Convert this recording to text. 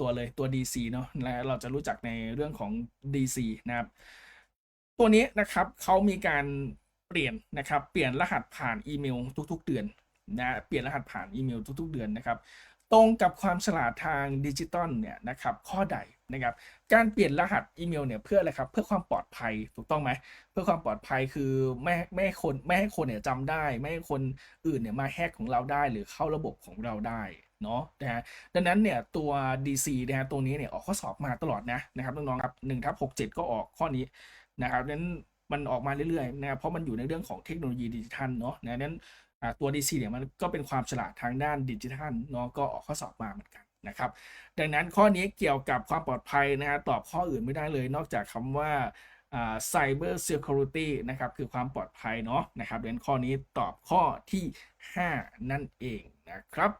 ตัวเลยตัว DC เนาะและเราจะรู้จักในเรื่องของ DC นะครับ ตัวนี้นะครับเขามีการเปลี่ยนนะครับ เปลี่ยนรหัสผ่านอีเมลทุก ๆ เดือนนะเปลี่ยนรหัสผ่านอีเมลทุก ๆ เดือนนะครับ ตรงกับความฉลาดทางดิจิตอลเนี่ยนะครับข้อใดนะครับการเปลี่ยนรหัสอีเมลเนี่ยเพื่ออะไรครับเพื่อความปลอดภัยถูกต้องไหมเพื่อความปลอดภัยคือไม่ไม่ให้คนไม่ให้คนเนี่ยจำได้ ไม่ให้คนอื่นเนี่ยมาแฮกของเราได้หรือเข้าระบบของเราได้เนาะนะฮะดังนั้นเนี่ยตัว DC นะฮะตัวนี้เนี่ยออกข้อสอบมาตลอดนะนะครับน้องๆครับ1ทับ67ก็ออกข้อนี้นะครับดังนั้น มันออกมาเรื่อยๆนะครับเพราะมันอยู่ในเรื่องของเทคโนโลยีดิจิทัลเนาะนะดังนั้นตัว DC เนี่ยมันก็เป็นความฉลาดทางด้านดิจิทัลเนาะก็ออกข้อสอบมาเหมือนกันนะครับ ดังนั้นข้อนี้เกี่ยวกับความปลอดภัยนะฮะตอบข้ออื่นไม่ได้เลย นอกจากคำว่า Cyber Security นะครับ คือความปลอดภัยเนาะนะครับดังนั้นข้อนี้ตอบข้อที่ 5 นั่นเองนะครับ